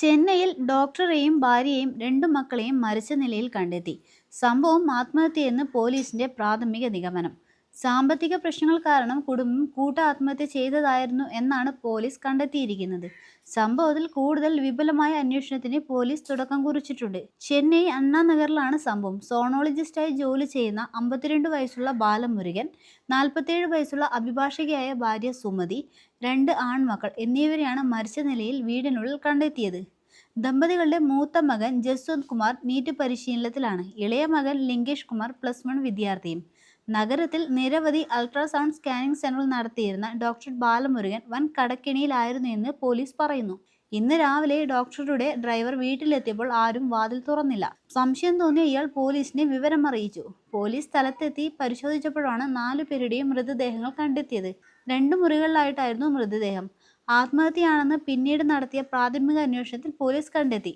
ചെന്നൈയിൽ ഡോക്ടറെയും ഭാര്യയെയും രണ്ടു മക്കളെയും മരിച്ച നിലയിൽ കണ്ടെത്തി. സംഭവം ആത്മഹത്യയെന്ന് പോലീസിന്റെ പ്രാഥമിക നിഗമനം. സാമ്പത്തിക പ്രശ്നങ്ങൾ കാരണം കുടുംബം കൂട്ട ആത്മഹത്യ ചെയ്തതായിരുന്നു എന്നാണ് പോലീസ് കണ്ടെത്തിയിരിക്കുന്നത്. സംഭവത്തിൽ കൂടുതൽ വിപുലമായ അന്വേഷണത്തിന് പോലീസ് തുടക്കം കുറിച്ചിട്ടുണ്ട്. ചെന്നൈ അണ്ണാ നഗറിലാണ് സംഭവം. സോണോളജിസ്റ്റായി ജോലി ചെയ്യുന്ന അമ്പത്തിരണ്ട് വയസ്സുള്ള ബാലമുരുകൻ നാൽപ്പത്തിയേഴ് വയസ്സുള്ള അഭിഭാഷകയായ ഭാര്യ സുമതി രണ്ട് ആൺമക്കൾ എന്നിവരെയാണ് മരിച്ച നിലയിൽ വീടിനുള്ളിൽ കണ്ടെത്തിയത്. ദമ്പതികളുടെ മൂത്ത മകൻ ജസ്വന്ത് കുമാർ നീറ്റ് പരിശീലനത്തിലാണ്. ഇളയ മകൻ ലിങ്കേഷ് കുമാർ പ്ലസ് വൺ വിദ്യാർത്ഥിയും നഗരത്തിൽ നിരവധി അൾട്രാസൗണ്ട് സ്കാനിംഗ് സെന്ററുകൾ നടത്തിയിരുന്ന ഡോക്ടർ ബാലമുരുകൻ വൻ കടക്കെണിയിലായിരുന്നു എന്ന് പോലീസ് പറയുന്നു. ഇന്ന് രാവിലെ ഡോക്ടറുടെ ഡ്രൈവർ വീട്ടിലെത്തിയപ്പോൾ ആരും വാതിൽ തുറന്നില്ല. സംശയം തോന്നിയ ഇയാൾ പോലീസിനെ വിവരം അറിയിച്ചു. പോലീസ് സ്ഥലത്തെത്തി പരിശോധിച്ചപ്പോഴാണ് നാലു പേരുടെയും മൃതദേഹങ്ങൾ കണ്ടെത്തിയത്. രണ്ട് മുറികളിലായിട്ടായിരുന്നു മൃതദേഹം. ആത്മഹത്യയാണെന്ന് പിന്നീട് നടത്തിയ പ്രാഥമിക അന്വേഷണത്തിൽ പോലീസ് കണ്ടെത്തി.